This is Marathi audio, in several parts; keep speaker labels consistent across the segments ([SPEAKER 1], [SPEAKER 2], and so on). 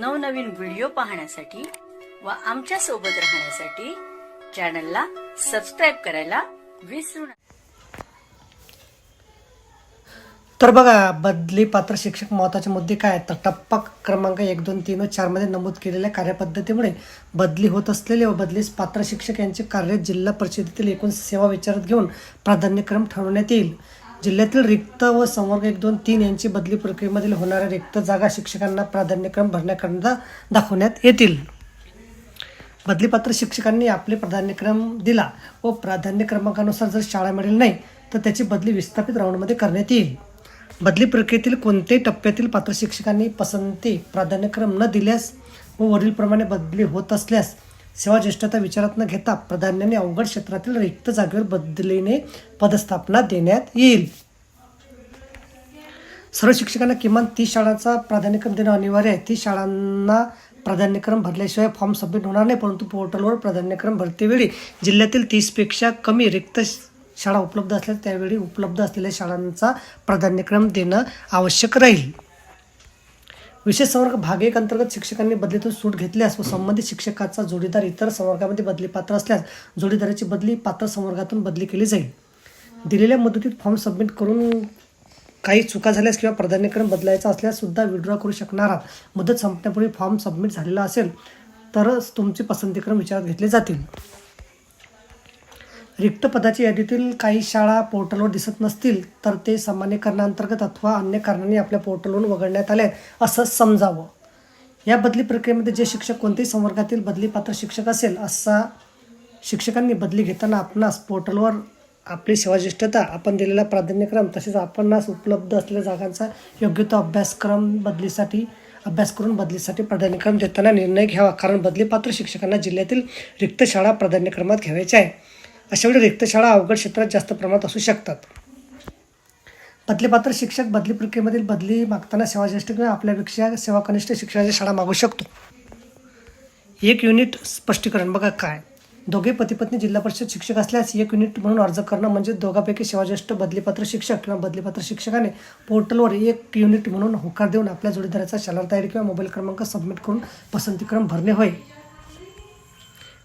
[SPEAKER 1] नवनवीन व्हिडिओ पाहण्यासाठी व आमच्यासोबत राहण्यासाठी चॅनलला सबस्क्राईब करायला विसरू नका.
[SPEAKER 2] तर बघा बदली पात्र शिक्षक महत्त्वाचे मुद्दे काय आहेत? तर टप्पा क्रमांक एक दोन तीन व चारमध्ये नमूद केलेल्या कार्यपद्धतीमुळे बदली होत असलेले व बदलीस पात्र शिक्षक यांचे कार्य जिल्हा परिषदेतील एकूण सेवा विचारात घेऊन प्राधान्यक्रम ठरवण्यात येईल. जिल्ह्यातील रिक्त व संवर्ग एक दोन तीन यांची बदली प्रक्रियेमधील होणाऱ्या रिक्त जागा शिक्षकांना प्राधान्यक्रम भरण्याकरता दाखवण्यात येतील. बदलीपात्र शिक्षकांनी आपले प्राधान्यक्रम दिला व प्राधान्य क्रमांकानुसार जर शाळा मिळेल नाही तर त्याची बदली विस्थापित राऊंडमध्ये करण्यात येईल. बदली प्रक्रियेतील कोणत्याही टप्प्यातील पात्र शिक्षकांनी पसंती प्राधान्यक्रम न दिल्यास व वरीलप्रमाणे बदली होत असल्यास सेवा ज्येष्ठता विचारात न घेता प्राधान्याने अवघड क्षेत्रातील रिक्त जागेवर बदलीने पदस्थापना देण्यात येईल. सर्व शिक्षकांना किमान तीस शाळांचा प्राधान्यक्रम देणं अनिवार्य आहे. तीस शाळांना प्राधान्यक्रम भरल्याशिवाय फॉर्म सबमिट होणार नाही परंतु पोर्टलवर प्राधान्यक्रम भरतेवेळी जिल्ह्यातील तीसपेक्षा कमी रिक्त शाळा उपलब्ध असल्यास त्यावेळी उपलब्ध असलेल्या शाळांचा प्राधान्यक्रम देणं आवश्यक राहील. विशेष संवर्ग भाग एक अंतर्गत शिक्षकांनी बदलीतून सूट घेतल्यास व संबंधित शिक्षकाचा जोडीदार इतर संवर्गामध्ये बदली पात्र असल्यास जोडीदाराची बदली पात्र संवर्गातून बदली केली जाईल. दिलेल्या मुदतीत फॉर्म सबमिट करून काही चुका झाल्यास किंवा प्राधान्यक्रम बदलायचा असल्यास सुद्धा विड्रॉ करू शकणारा. मुदत संपण्यापूर्वी फॉर्म सबमिट झालेला असेल तरच तुमचे पसंतीक्रम विचारात घेतले जातील. रिक्त पदाच्या यादीतील काही शाळा पोर्टलवर दिसत नसतील तर ते सामान्यकरणाअंतर्गत अथवा अन्य कारणांनी आपल्या पोर्टलवरून वगळण्यात आले आहेत असं समजावं. या बदली प्रक्रियेमध्ये जे शिक्षक कोणत्याही संवर्गातील बदली पात्र शिक्षक असेल असा शिक्षकांनी बदली घेताना आपणास पोर्टलवर आपली सेवाज्येष्ठता आपण दिलेला प्राधान्यक्रम तसेच आपणास उपलब्ध असलेल्या जागांचा योग्य तो अभ्यासक्रम बदलीसाठी अभ्यास करून बदलीसाठी प्राधान्यक्रम देताना निर्णय घ्यावा. कारण बदलीपात्र शिक्षकांना जिल्ह्यातील रिक्त शाळा प्राधान्यक्रमात घ्यावायच्या आहे. अशावेळी रिक्तशाळा रिक्त शाळा अवघड क्षेत्रात जास्त प्रमाणात असू शकतात. बदलीपात्र शिक्षक बदली प्रक्रियेमधील बदली मागताना सेवाज्येष्ठ किंवा आपल्यापेक्षा सेवा कनिष्ठ शिक्षणाची शाळा मागू शकतो. एक युनिट स्पष्टीकरण बघा काय. दोघे पतीपत्नी जिल्हा परिषद शिक्षक असल्यास एक युनिट म्हणून अर्ज करणं म्हणजे दोघांपैकी सेवाज्येष्ठ बदलीपात्र शिक्षक किंवा बदलीपात्र शिक्षकाने पोर्टलवर एक युनिट म्हणून होकार देऊन आपल्या जोडीदाराचा शाला तयारी किंवा मोबाईल क्रमांक सबमिट करून पसंतीक्रम भरणे होय.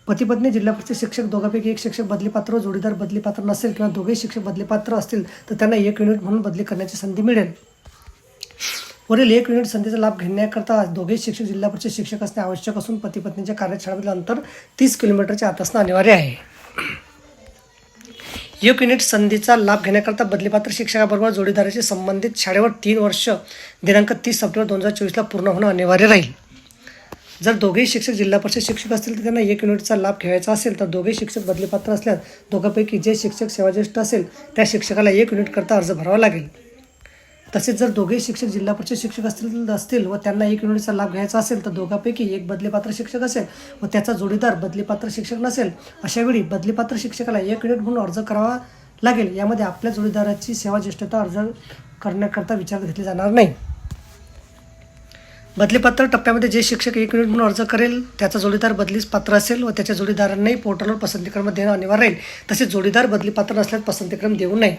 [SPEAKER 2] पतीपत्नी जिल्हा परिषद शिक्षक दोघांपैकी एक शिक्षक बदलीपात्र जोडीदार बदलीपात्र नसेल किंवा दोघेही शिक्षक बदलीपात्र असतील तर त्यांना एक युनिट म्हणून बदली करण्याची संधी मिळेल. वरील एक युनिट संधीचा लाभ घेण्याकरता दोघेही शिक्षक जिल्हा परिषद शिक्षक असणे आवश्यक असून पती पत्नीच्या कार्यशाळेमधील अंतर तीस किलोमीटरच्या आत असणं अनिवार्य आहे. एक युनिट संधीचा लाभ घेण्याकरता बदलीपात्र शिक्षकाबरोबर जोडीदाराशी संबंधित शाळेवर तीन वर्ष दिनांक तीस सप्टेंबर दोन हजार चोवीसला पूर्ण होणं अनिवार्य राहील. जर दोघेही शिक्षक जिल्हा परिषद शिक्षक असतील तर त्यांना एक युनिटचा लाभ घ्यायचा असेल तर दोघेही शिक्षक बदलीपात्र असल्यास दोघांपैकी जे शिक्षक सेवाज्येष्ठ असेल त्या शिक्षकाला एक युनिट करता अर्ज भरावा लागेल. तसेच जर दोघेही शिक्षक जिल्हा परिषद शिक्षक असतील असतील व त्यांना एक युनिटचा लाभ घ्यायचा असेल तर दोघांपैकी एक बदलीपात्र शिक्षक असेल व त्याचा जोडीदार बदलीपात्र शिक्षक नसेल अशावेळी बदलीपात्र शिक्षकाला एक युनिट म्हणून अर्ज करावा लागेल. यामध्ये आपल्या जोडीदाराची सेवाज्येष्ठता अर्ज करण्याकरता विचारात घेतली जाणार नाही. बदलीपात्र टप्प्यामध्ये जे शिक्षक एक युनिट म्हणून अर्ज करेल त्याचा जोडीदार बदलीस पात्र असेल व त्याच्या जोडीदारांनाही पोर्टलवर पसंतीक्रम देणं अनिवार्य राहील. तसेच जोडीदार बदली पात्र नसल्यास पसंतीक्रम देऊ नये.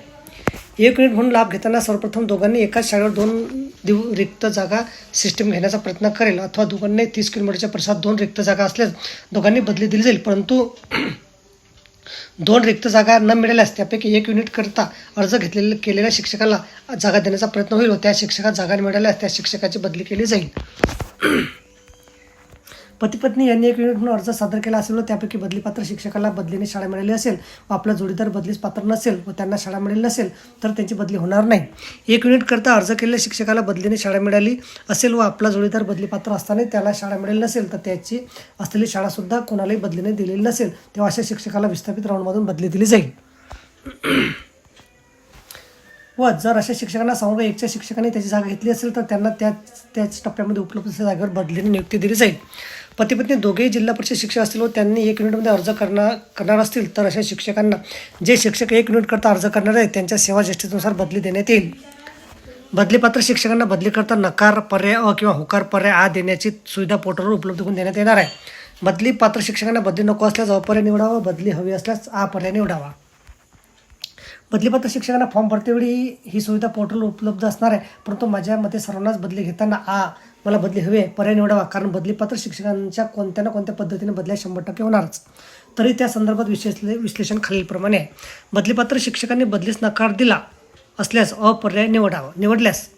[SPEAKER 2] एक युनिट म्हणून लाभ घेताना सर्वप्रथम दोघांनी एकाच शाळेवर दोन दिव रिक्त जागा सिस्टीम घेण्याचा प्रयत्न करेल. अथवा दोघांनी तीस किलोमीटरच्या परिसरात दोन रिक्त जागा असल्यास दोघांनी बदली दिली जाईल. परंतु दोन रिक्त जागा न मिळाल्यास त्यापैकी एक युनिट करता अर्ज घेतलेल्या केलेल्या शिक्षकाला जागा देण्याचा प्रयत्न होईल व त्या शिक्षकात जागा मिळाल्यास त्या शिक्षकाची बदली केली जाईल. पतीपत्नी यांनी एक युनिट म्हणून अर्ज सादर केला असेल व त्यापैकी बदलीपात्र शिक्षकाला बदलीने शाळा मिळाली असेल व आपला जोडीदार बदलीस पात्र नसेल व त्यांना शाळा मिळाली नसेल तर त्यांची बदली होणार नाही. एक युनिट करता अर्ज केलेल्या शिक्षकाला बदलीने शाळा मिळाली असेल व आपला जोडीदार बदलीपात्र असताना त्याला शाळा मिळाली नसेल तर त्याची असलेली शाळासुद्धा कोणालाही बदलीने दिलेली नसेल तेव्हा अशा शिक्षकाला विस्थापित राऊंडमधून बदली दिली जाईल. व जर अशा शिक्षकांना संवर्ग एकच्या शिक्षकाने त्याची जागा घेतली असेल तर त्यांना त्याच त्याच टप्प्यामध्ये उपलब्ध जागेवर बदलीने नियुक्ती दिली जाईल. पतीपत्नी दोघेही जिल्हा परिषद शिक्षक असतील व त्यांनी एक युनिटमध्ये अर्ज करणार करणार असतील तर अशा शिक्षकांना जे शिक्षक एक युनिटकरता अर्ज करणार आहेत त्यांच्या सेवा ज्येष्ठतेनुसार बदली देण्यात येईल. बदलीपात्र शिक्षकांना बदली करता नकार पर्याय अ किंवा होकार पर्याय आ देण्याची सुविधा पोर्टलवर उपलब्ध करून देण्यात येणार आहे. बदली पात्र शिक्षकांना बदली नको असल्यास अपर्याय निवडावा बदली हवी असल्यास आ पर्याय निवडावा. बदलीपात्र शिक्षकांना फॉर्म भरतेवेळी ही सुविधा पोर्टलवर उपलब्ध असणार आहे परंतु माझ्या मते सर्वांनाच बदली घेताना आ मला बदली हवी आहे. पर्याय निवडावा. कारण बदलीपात्र शिक्षकांच्या कोणत्या ना कोणत्या पद्धतीने बदल्या शंभर टक्के होणारच. तरी त्या संदर्भात विशेष विश्लेषण खालीलप्रमाणे आहे. बदलीपत्र शिक्षकांनी बदलीस नकार दिला असल्यास अपर्याय निवडावा निवडल्यास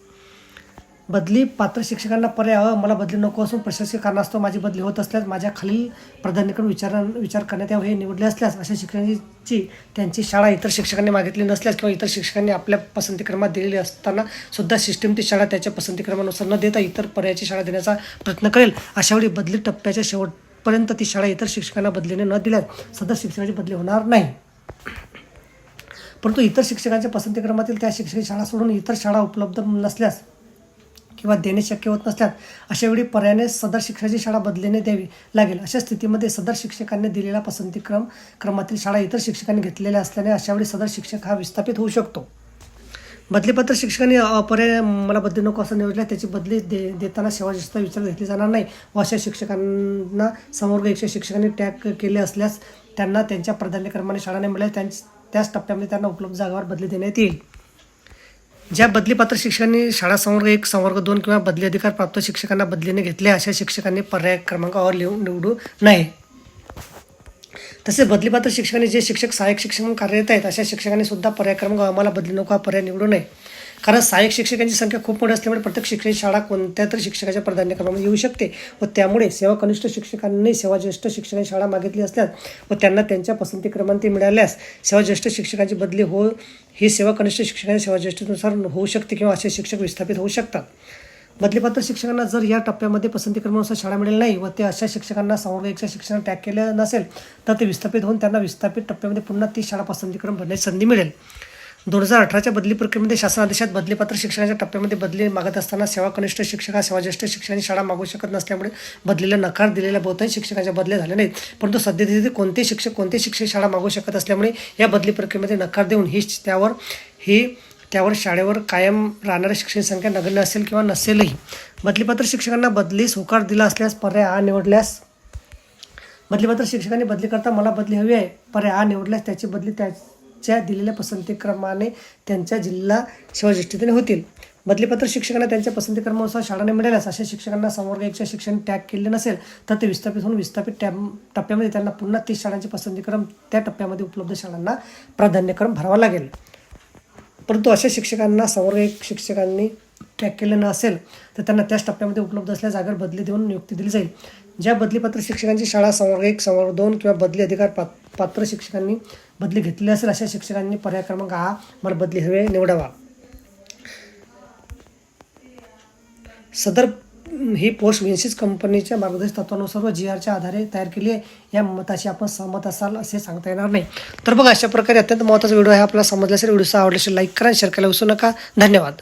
[SPEAKER 2] बदली पात्र शिक्षकांना पर्याय हवा मला बदली नको असून प्रशासकीय कारणास्तव माझी बदली होत असल्यास माझ्या खालील प्राधान्यक्रम विचार विचार करण्यात यावं हे निवडले असल्यास अशा शिक्षकांची त्यांची शाळा इतर शिक्षकांनी मागितली नसल्यास किंवा इतर शिक्षकांनी आपल्या पसंतीक्रमात दिलेली असताना सुद्धा सिस्टीम ती शाळा त्याच्या पसंतीक्रमानुसार न देता इतर पर्यायाची शाळा देण्याचा प्रयत्न करेल. अशावेळी बदली टप्प्याच्या शेवटपर्यंत ती शाळा इतर शिक्षकांना बदलीने न दिल्यास सदर शिक्षकाची बदली होणार नाही. परंतु इतर शिक्षकांच्या पसंतीक्रमातील त्या शिक्षकी शाळा सोडून इतर शाळा उपलब्ध नसल्यास किंवा देणे शक्य होत नसल्यास अशावेळी पर्यायाने सदर शिक्षकाची शाळा बदलीने द्यावी लागेल. अशा स्थितीमध्ये सदर शिक्षकांनी दिलेला पसंतीक्रम क्रमातील शाळा इतर शिक्षकांनी घेतलेल्या असल्याने अशावेळी सदर शिक्षक हा विस्थापित होऊ शकतो. बदलीपत्र शिक्षकांनी पर्याय मला बदली नको असं निवडल्यास त्याची बदली दे देताना सेवाशिस्त विचार घेतली जाणार नाही. व अशा शिक्षकांना समोर एकशे शिक्षकांनी टॅग केले असल्यास त्यांना त्यांच्या प्राधान्यक्रमाने शाळा नाही मिळाल्या त्यांच त्याच टप्प्यामध्ये त्यांना उपलब्ध जागावर बदली देण्यात येईल. ज्या बदलीपात्र शिक्षकांनी शाळा संवर्ग एक संवर्ग दोन किंवा बदली अधिकार प्राप्त शिक्षकांना बदलीने घेतले अशा शिक्षकांनी पर्याय क्रमांकावर लिहून निवडू नये. तसेच बदलीपात्र शिक्षकांनी जे शिक्षक सहाय्यक शिक्षक म्हणून कार्यरत आहेत अशा शिक्षकांनी सुद्धा पर्याय क्रमांक आम्हाला बदली नको हा पर्याय निवडू नये. कारण सहाय्यक शिक्षकांची संख्या खूप मोठी असल्यामुळे प्रत्येक शिक्षण शाळा कोणत्या तरी शिक्षकाच्या प्राधान्यक्रमामध्ये येऊ शकते व त्यामुळे सेवा कनिष्ठ शिक्षकांनी सेवा ज्येष्ठ शिक्षकांची शाळा मागितली असल्यास व त्यांना त्यांच्या पसंतीक्रमाने ती मिळाल्यास सेवा ज्येष्ठ शिक्षकांची बदली हो ही सेवा कनिष्ठ शिक्षकांच्या सेवा ज्येष्ठनुसार होऊ शकते किंवा असे शिक्षक विस्थापित होऊ शकतात. बदलीपात्र शिक्षकांना जर या टप्प्यामध्ये पसंतीक्रमानुसार शाळा मिळेल नाही व ते अशा शिक्षकांना संवर्ग शिक्षण टॅग केलं नसेल तर ते विस्थापित होऊन त्यांना विस्थापित टप्प्यामध्ये पुन्हा ती शाळा पसंतीक्रम भरण्याची संधी मिळेल. दोन हजार अठराच्या बदली प्रक्रियेमध्ये शासन आदेशात बदलीपात्र शिक्षणाच्या टप्प्यामध्ये बदली मागत असताना सेवा कनिष्ठ शिक्षक हा सेवा ज्येष्ठ शिक्षकांनी शाळा मागू शकत नसल्यामुळे बदलीला नकार दिलेल्या बहुतांश शिक्षकांच्या बदल्या झाल्या नाहीत. परंतु सध्या कोणते शिक्षक कोणते शिक्षक शाळा मागू शकत असल्यामुळे या बदली प्रक्रियेमध्ये नकार देऊन ही त्यावर ही त्यावर शाळेवर कायम राहणाऱ्या शिक्षण संख्या नगण्य असेल किंवा नसेलही. बदलीपात्र शिक्षकांना बदलीस होकार दिला असल्यास पर्याय हा निवडल्यास बदलीपात्र शिक्षकांनी बदली करता मला बदली हवी आहे. पर्याय हा निवडल्यास त्याची बदली त्या त्याच्या दिलेल्या पसंतीक्रमाने त्यांच्या जिल्हा शिवज्येष्ठतेने होतील. बदलीपत्र शिक्षकांना त्यांच्या पसंतीक्रमानुसार शाळाने मिळाल्यास अशा शिक्षकांना संवर्ग एकच्या शिक्षण टॅग केले नसेल तर ते विस्थापित होऊन विस्थापित टॅब टप्प्यामध्ये त्यांना पुन्हा तीस शाळांचे पसंतीक्रम त्या टप्प्यामध्ये उपलब्ध शाळांना प्राधान्यक्रम भरावा लागेल. परंतु अशा शिक्षकांना समोर एक शिक्षकांनी टॅग केलं नसेल तर त्यांना त्याच टप्प्यामध्ये उपलब्ध असल्या जागेवर बदली देऊन नियुक्ती दिली जाईल. ज्या बदलीपत्र शिक्षकांची शाळा संवर्ग एक संवर्ग दोन किंवा बदली अधिकार पात पात्र शिक्षकांनी बदली घेतली असेल अशा शिक्षकांनी पर्याय क्रमांक हा मला बदली हवे निवडावा. सदर ही पोस्ट विन्सिस कंपनीच्या मार्गदर्शक तत्वानुसार व जी आरच्या आधारे तयार केली आहे. या मताशी आपण सहमत असाल असे सांगता येणार नाही. तर बघा अशा प्रकारे अत्यंत महत्त्वाचा व्हिडिओ आहे. आपला समजला असेल व्हिडिओचा आवडला असेल लाईक करा शेअर करायला विसरू नका. धन्यवाद.